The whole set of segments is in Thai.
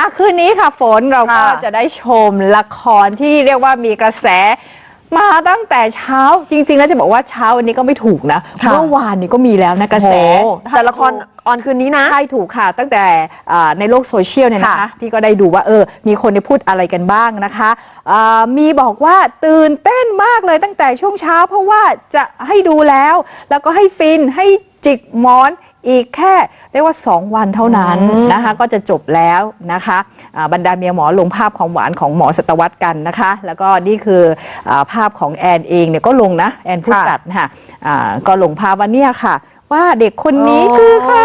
อะคืนนี้ค่ะฝนเราก็ค่ะจะได้ชมละครที่เรียกว่ามีกระแส มาตั้งแต่เช้าจริงๆแล้วจะบอกว่าเช้าวันนี้ก็ไม่ถูกนะค่ะ เมื่อวานนี้ก็มีแล้วนะกระแส โอ้โหแต่ละครออนคืนนี้นะ ใช่ถูกค่ะ ตั้งแต่อ่าในโลกโซเชียลเนี่ยนะคะค่ะพี่ก็ได้ดูว่าเออมีคนได้พูดอะไรกันบ้างนะคะอ่ามีบอกว่าตื่นเต้นมากเลยตั้งแต่ช่วงเช้า เพราะว่าจะให้ดูแล้ว แล้วก็ให้ฟินให้จิกหมอน อีกแค่เรียกว่า 2 วันเท่านั้นนะคะก็จะจบแล้วนะคะอ่าบรรดาเมียหมอลงภาพของหวานของหมอสตวรรษกันนะคะ แล้วก็นี่คืออาภาพของแอนเองเนี่ยก็ลงนะแอนผู้ค่ะจัดนะคะอ่าก็ลงภาพว่าเนี่ยค่ะ ว่าเด็กคนนี้อ๋อคือใคร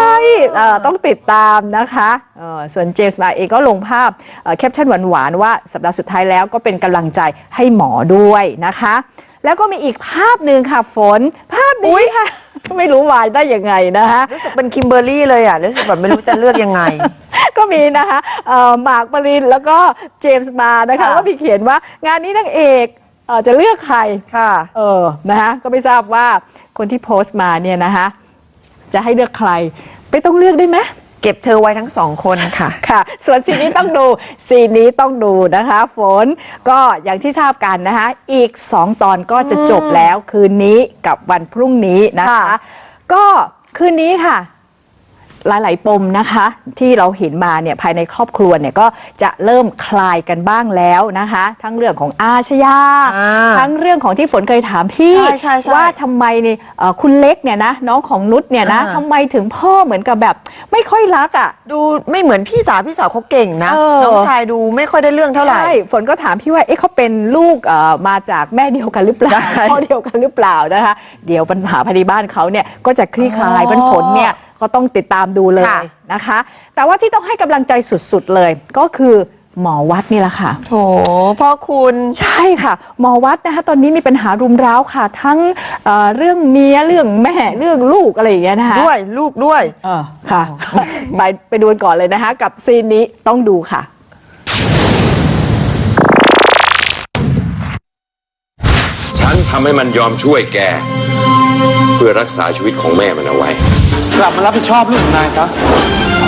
เอ่อต้องติดตามนะคะเอ่อส่วนเจมส์มาเองก็ลงภาพแคปชั่นหวานๆว่าสัปดาห์สุดท้ายแล้วก็เป็นกำลังใจให้หมอด้วยนะคะ แล้วก็มีอีกภาพหนึ่งค่ะฝนภาพนี้ค่ะ ไม่รู้วายได้ยังไงนะคะรู้สึกเป็นคิมเบอร์รี่เลยอะรู้สึกแบบไม่รู้จะเลือกยังไงก็มีนะคะเอ่อหมากปรินแล้วก็เจมส์มานะคะค่ะก็มีเขียนว่างานนี้นางเอกเอ่อจะเลือกใครค่ะเออนะคะก็ไม่ทราบว่าคนที่โพสต์มาเนี่ยนะคะ จะให้เลือกใคร ไม่ต้องเลือกได้ไหมเก็บเธอไว้ทั้งสองคนค่ะ ค่ะ ส่วนซีนนี้ต้องดูซีนนี้ต้องดูนะคะ ฝนก็อย่างที่ทราบกันนะคะ อีก 2 ตอนก็จะจบแล้วคืนนี้กับวันพรุ่งนี้นะคะค่ะก็คืนนี้ค่ะ หลาย ๆ ปมนะคะที่เราเห็นมาเนี่ยภายในครอบครัวเนี่ยก็จะเริ่มคลายกันบ้างแล้วนะคะ ทั้งเรื่องของอาชญาอ่าทั้งเรื่องของที่ฝนเคยถามพี่ใช่ใช่ใช่ว่าทำไมเนี่ยเอ่อคุณเล็กเนี่ยนะน้องของนุชเนี่ยนะอ่า ทำไมถึงพ่อเหมือนกับแบบ ไม่ค่อยรักอะ ดูไม่เหมือนพี่สาวพี่สาวเขาเก่งนะ เออ น้องชายดูไม่ค่อยได้เรื่องเท่าไหร่ ใช่ฝนก็ถามพี่ว่า เอ๊ะเขาเป็นลูกเอ่อมาจากแม่เดียวกันหรือเปล่าใช่พ่อเดียวกันหรือเปล่านะคะ เดี๋ยวปัญหาภายในบ้านเขาเนี่ยก็จะคลี่คลายอ๋อเป็นฝนเนี่ย ก็ต้องติดตามดูเลยค่ะนะคะ แต่ว่าที่ต้องให้กำลังใจสุดๆเลย ก็คือหมอวัดนี่แหละค่ะ โถพ่อคุณใช่ค่ะ หมอวัดนะคะตอนนี้มีปัญหารุมเร้าค่ะ ทั้งเอ่อเรื่องเมียเรื่องแม่เรื่องลูกอะไรอย่างเงี้ยนะคะด้วยลูกด้วย เออค่ะ ไปไปดูกันก่อนเลยนะคะ กับซีนนี้ต้องดูค่ะ ฉันทำให้มันยอมช่วยแก เพื่อรักษาชีวิตของแม่มันเอาไว้ กลับมารับผิดชอบลูกของนายซะ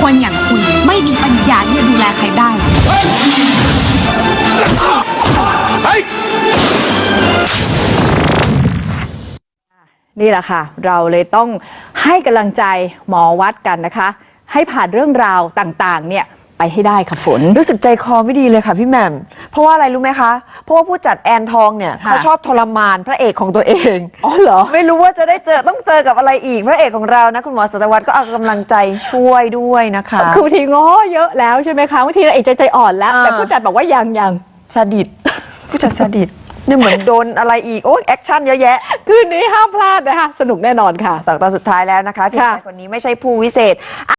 คนอย่างคุณไม่มีปัญญาที่จะดูแลใครได้ นี่แหละค่ะ เราเลยต้องให้กำลังใจหมอวัดกันนะคะ ให้ผ่านเรื่องราวต่างๆเนี่ย ไปให้ได้ค่ะฝน รู้สึกใจคอไม่ดีเลยค่ะพี่แหม่ม เพราะว่าอะไรรู้ไหมคะ เพราะว่าผู้จัดแอนทองเนี่ยค่ะ เขาชอบทรมานพระเอกของตัวเอง อ๋อเหรอ ไม่รู้ว่าจะได้เจอต้องเจอกับอะไรอีกพระเอกของเรานะคุณหมอสัตวรรษก็เอากำลังใจช่วยด้วยนะคะ คือบางทีง้อเยอะแล้วใช่ไหมคะบางทีเราเอกใจใจอ่อนแล้ว อ่า แต่ผู้จัดบอกว่ายังยังซาดิสผู้จัดซาดิสเนี่ยเหมือนโดนอะไรอีกโอ้ยแอคชั่นเยอะแยะ คืนนี้ห้ามพลาดนะคะ สนุกแน่นอนค่ะ สองตอนสุดท้ายแล้วนะคะพี่ค่ะชายคนนี้ไม่ใช่ผู้วิเศษ